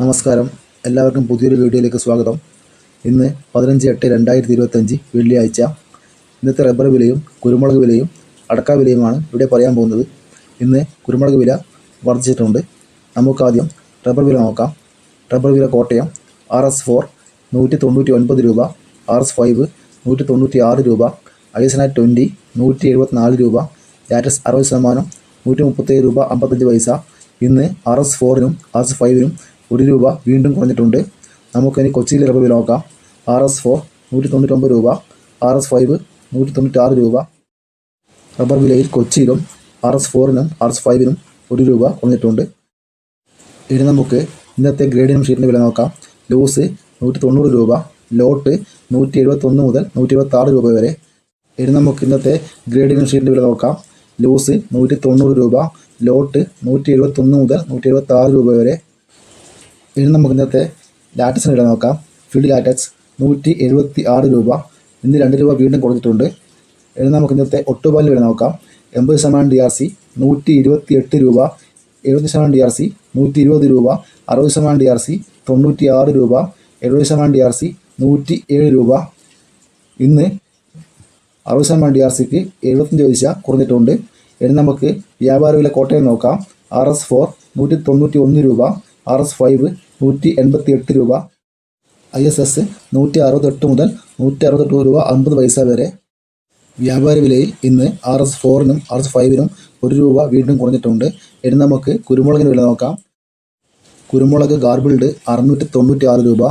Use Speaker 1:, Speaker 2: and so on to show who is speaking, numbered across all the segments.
Speaker 1: നമസ്കാരം. എല്ലാവർക്കും പുതിയൊരു വീഡിയോയിലേക്ക് സ്വാഗതം. ഇന്ന് പതിനഞ്ച് എട്ട് രണ്ടായിരത്തി ഇരുപത്തഞ്ച് വെള്ളിയാഴ്ച. ഇന്നത്തെ റബ്ബർ വിലയും കുരുമുളക് വിലയും അടക്ക വിലയുമാണ് ഇവിടെ പറയാൻ പോകുന്നത്. ഇന്ന് കുരുമുളക് വില വർദ്ധിച്ചിട്ടുണ്ട്. നമുക്കാദ്യം റബ്ബർ വില നോക്കാം. റബ്ബർ വില കോട്ടയം ആർ എസ് ഫോർ നൂറ്റി തൊണ്ണൂറ്റി ഒൻപത് രൂപ ആർ എസ് ഫൈവ് നൂറ്റി തൊണ്ണൂറ്റി ആറ് രൂപ ഐസന ട്വന്റി നൂറ്റി എഴുപത്തിനാല് രൂപ ലാറ്റസ് അറുപത് ശതമാനം നൂറ്റി മുപ്പത്തേഴ് രൂപ അമ്പത്തഞ്ച് പൈസ. ഇന്ന് ആർ എസ് ഫോറിനും ആർ എസ് ഫൈവിനും ഒരു രൂപ വീണ്ടും കുറഞ്ഞിട്ടുണ്ട്. നമുക്കിനി കൊച്ചിയിലെ റബ്ബർ നോക്കാം. ആർ എസ് ഫോർ നൂറ്റി തൊണ്ണൂറ്റൊമ്പത് രൂപ ആർ എസ് ഫൈവ് നൂറ്റി തൊണ്ണൂറ്റാറ് രൂപ. റബ്ബർ വിലയിൽ കൊച്ചിയിലും ആർ എസ് ഫോറിനും ആർ എസ് ഫൈവിനും ഒരു രൂപ കുറഞ്ഞിട്ടുണ്ട്. ഇനി നമുക്ക് ഇന്നത്തെ ഗ്രേഡിനും ഷീറ്റിന്റെ വില നോക്കാം. ലൂസ് നൂറ്റി തൊണ്ണൂറ് രൂപ ലോട്ട് നൂറ്റി എഴുപത്തൊന്ന് മുതൽ നൂറ്റി എഴുപത്താറ് രൂപ വരെ. ഇനി നമുക്ക് ഇന്നത്തെ ഗ്രേഡിനും ഷീറ്റിന്റെ വില നോക്കാം. ലൂസ് നൂറ്റി തൊണ്ണൂറ് രൂപ ലോട്ട് നൂറ്റി എഴുപത്തൊന്ന് മുതൽ നൂറ്റി എഴുപത്താറ് രൂപ വരെ. ഇനി നമുക്ക് ഇന്നത്തെ ലാറ്റക്സിന് വില നോക്കാം. ഫീൽഡ് ലാറ്റക്സ് നൂറ്റി എഴുപത്തി ആറ് രൂപ. ഇന്ന് രണ്ട് രൂപ വീണ്ടും കൊടുത്തിട്ടുണ്ട്. ഇനി നമുക്ക് ഇന്നത്തെ ഒട്ടുപാലിന് വില നോക്കാം. എൺപത് ശതമാനം ഡി ആർ സി നൂറ്റി ഇരുപത്തി എട്ട് രൂപ. എഴുപത് ശതമാനം ഡി ആർ സി നൂറ്റി ഇരുപത് രൂപ. അറുപത് ശതമാനം ഡി ആർ സി തൊണ്ണൂറ്റി ആറ് രൂപ. എഴുപത് ശതമാനം ഡി ആർ സി നൂറ്റി ഏഴ് രൂപ. ഇന്ന് അറുപത് ശതമാനം ഡി ആർ സിക്ക് എഴുപത്തഞ്ച് പൈസ കുറഞ്ഞിട്ടുണ്ട്. ഇനി നമുക്ക് വ്യാപാര വില കോട്ടയം നോക്കാം. ആർ എസ് ഫോർ നൂറ്റി തൊണ്ണൂറ്റി ഒന്ന് രൂപ. ആർ എസ് ഫൈവ് നൂറ്റി എൺപത്തി എട്ട് രൂപ ഐ എസ് എസ് നൂറ്റി അറുപത്തെട്ട് മുതൽ നൂറ്റി അറുപത്തെട്ട് രൂപ അൻപത് പൈസ വരെ. വ്യാപാര വിലയിൽ ഇന്ന് ആർ എസ് ഫോറിനും ആർ എസ് ഫൈവിനും ഒരു രൂപ വീണ്ടും കുറഞ്ഞിട്ടുണ്ട്. ഇനി നമുക്ക് കുരുമുളകിന് വില നോക്കാം. കുരുമുളക് ഗാർബിൾഡ് അറുന്നൂറ്റി തൊണ്ണൂറ്റി ആറ് രൂപ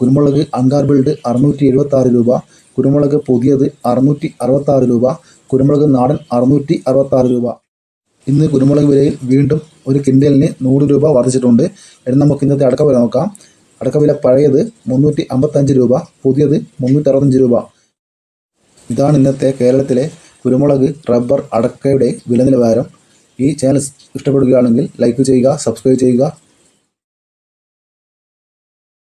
Speaker 1: കുരുമുളക് അൺഗാർബിൾഡ് അറുന്നൂറ്റി എഴുപത്തി ആറ് രൂപ കുരുമുളക് പുതിയത് അറുന്നൂറ്റി അറുപത്തി ആറ് രൂപ കുരുമുളക് നാടൻ അറുന്നൂറ്റി അറുപത്തി ആറ് രൂപ. ഇന്ന് കുരുമുളക് വിലയിൽ വീണ്ടും ഒരു കിൻഡലിന് നൂറ് രൂപ വർദ്ധിച്ചിട്ടുണ്ട്. എന്നാൽ നമുക്ക് ഇന്നത്തെ അടക്ക വില നോക്കാം. അടക്ക വില പഴയത് മുന്നൂറ്റി അമ്പത്തഞ്ച് രൂപ പുതിയത് മുന്നൂറ്റി അറുപത്തഞ്ച് രൂപ. ഇതാണ് ഇന്നത്തെ കേരളത്തിലെ കുരുമുളക് റബ്ബർ അടക്കയുടെ വില നിലവാരം ഈ ചാനൽ ഇഷ്ടപ്പെടുകയാണെങ്കിൽ ലൈക്ക് ചെയ്യുക സബ്സ്ക്രൈബ് ചെയ്യുക